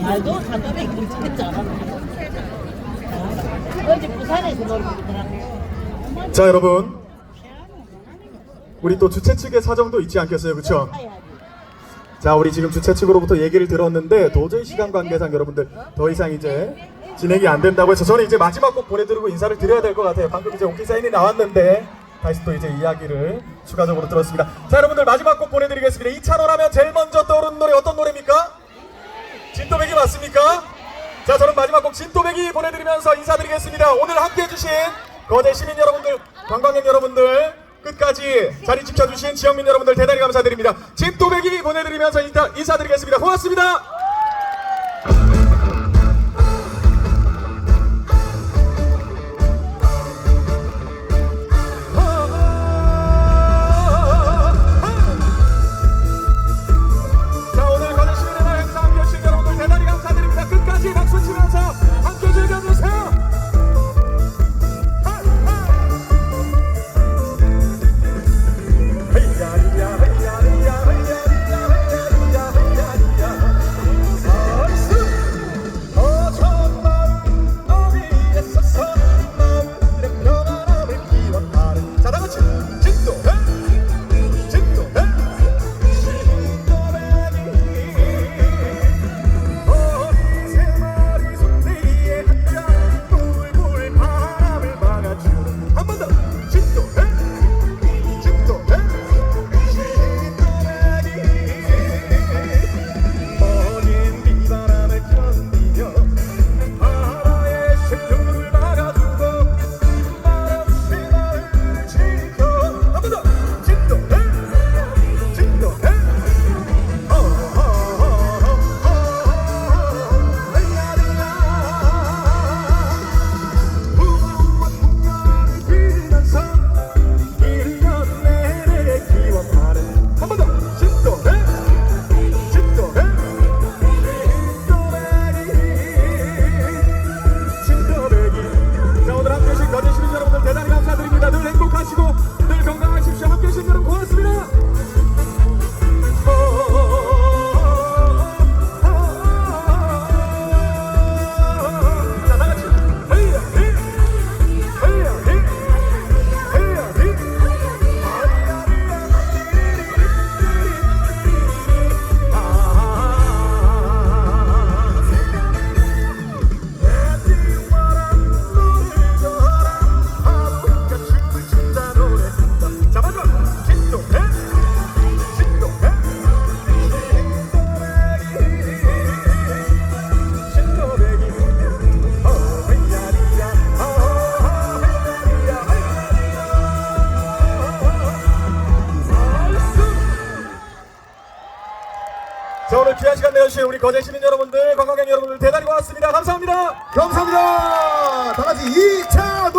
말도 간단하게 괜찮잖아. 어제 부산에서 놀고 자 여러분 우리 또 주최 측의 사정도 있지 않겠어요 그쵸? 자 우리 지금 주최 측으로부터 얘기를 들었는데 도저히 시간 관계상 여러분들 더 이상 이제 진행이 안 된다고 해서 저는 이제 마지막 곡 보내드리고 인사를 드려야 될 것 같아요. 방금 이제 오키 사인이 나왔는데 다시 또 이제 이야기를 추가적으로 들었습니다. 자 여러분들 마지막 곡 보내드리겠습니다. 이찬원 하면 제일 먼저 떠오르는 노래 어떤 노래입니까? 진또배기 맞습니까? 자 저는 마지막 곡 진또배기 보내드리면서 인사드리겠습니다. 오늘 함께 해 주신 거제 시민 여러분들 관광객 여러분들 끝까지 자리 지켜주신 지역민 여러분들 대단히 감사드립니다. 진또배기 보내드리면서 인사, 인사드리겠습니다. 고맙습니다 자 오늘 귀한 시간 내주신 우리 거제 시민 여러분들 관광객 여러분들 대단히 고맙습니다 감사합니다 감사합니다. 다 같이 이찬원.